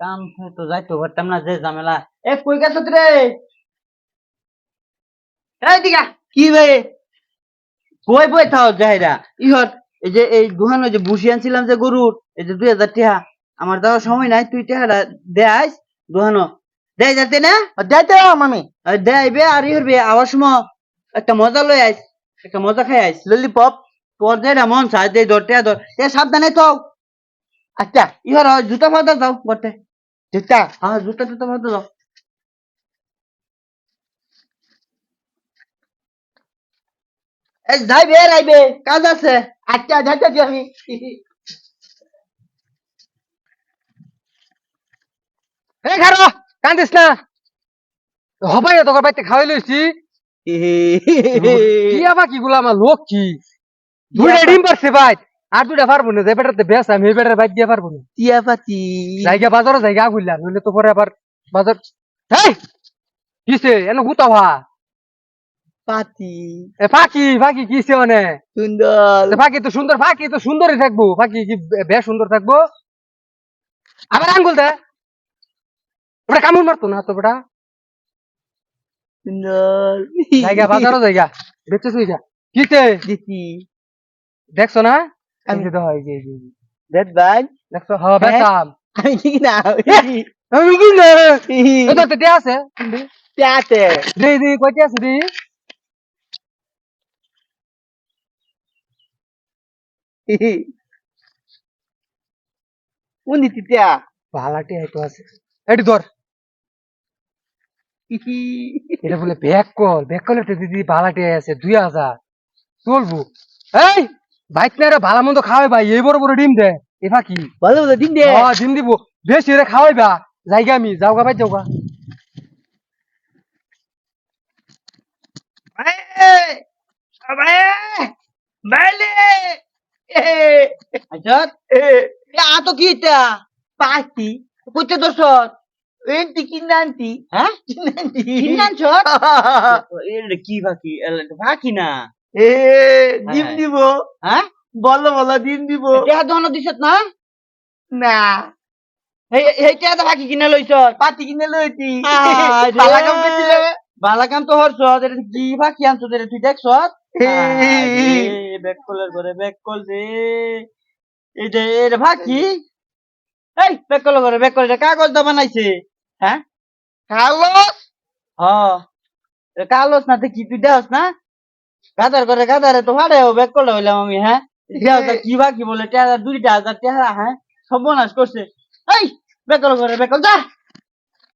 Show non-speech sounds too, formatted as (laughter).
কাম তো যাইতে পারতাম না যে ঝামেলা। এ কই গেছ রে? এই দিগা কি বে কই বই থাও যাইরা ইহর এই যে এই দুহানো যে বুসি আনছিলাম যে গরুর এই যে দুই হাজার টিহা। আমার দেওয়ার সময় নাই তুই টিহাটা দেয়াইস দুহানো দেয় যাতে না? যাইতে মামি আর দেয়বে আর ইহর বে আবার সময় একটা মজা লই আইস একটা মজা খাই আইস। ললিপপ তোর যে মন চাই দে ধরতে ধর এ সাবধানে তো আচ্ছা ইহর জুতা ফাদা দাও বটে যাইবে রাইবে কাজ আছে আচ্ছা যাইতে আমি এই খারো কান্দিস না হবাই তোর বাইতে খাওয়াই লইছি কি আবার কি গুলা আমার লোক কি দুইটা ডিম পারছে আর দুইটা পারব না যে বেটাতে বেশ আমি এই বেটার বাইক দিয়ে পারব না। টিয়া পাতি। জায়গা বাজারও জায়গা আগুইলা নইলে তো পরে আবার বাজার এই কিসে? এনে গুতা ভা। পাতি। এ ফাঁকি ফাঁকি কিসে মানে? সুন্দর। ফাঁকি তো সুন্দর ফাঁকি তো সুন্দরই থাকব। ফাঁকি কি বেশ সুন্দর থাকব? আবার আঙ্গুল দে। ওটা কামড় মারতো না তো বেটা সুন্দর। জায়গা বাজারও জায়গা। বেচে সুইগা কিসে? দিতি। দেখছ না? আমি- তো হয় যে- যে। দেখ ভাই দেখছ হ্যাঁ বেচাম। আমি কি না আমি কি না এটা তো দেয়া আছে টিয়াতে দে দে কইতে আছে দে উনি টিয়া ভালাটি হয়তো আছে। এটি ধর। এটা বলে ব্যাক কল ব্যাক কল দিদি ভালাটি আছে দুই হাজার। চলবো। এই! বাইক না রে ভালো মন্দ খাওয়াই ভাই এই বড় বড় ডিম দে। এ ফাঁকি ভালো দিন দে। হ্যাঁ ডিম দিব। বেশি রে খাওয়াইবা জায়গা আমি যাওগা ভাই যাওগা। আচ্ছা আ তো কি এটা? কইতে এন্টি কিনান্তি হ্যাঁ? কিনান্তি (laughs) কি বাকি বাকি না এ ডিম হ্যাঁ। দিব। হ্যাঁ? বলো বলো ডিম দিব। এটা দোনো দিছত না? না। এই এইটা তো বাকি কিনা লইছ পাতি কিনে আরে। পালা কাম তো এটা কি বাকি আনছো এটা তুই দেখছ? ব্যাক কলের করে ব্যাক কল দে এই যে এটা বাকি। এই ব্যাক কল করে ব্যাক কল কাগজ দা বানাইছে। হ্যাঁ হ্যাঁ এটা কালোস না দেখি তুই দেওস না? গাদার করে গাদারে তো ভাড়ে ব্যাক করলে হইলাম আমি হ্যাঁ? কি বাকি বলে টেহারা দুইটা হাজার টেহারা হ্যাঁ? সর্বনাশ করছে। এই বেকল কল করে বেকল যা!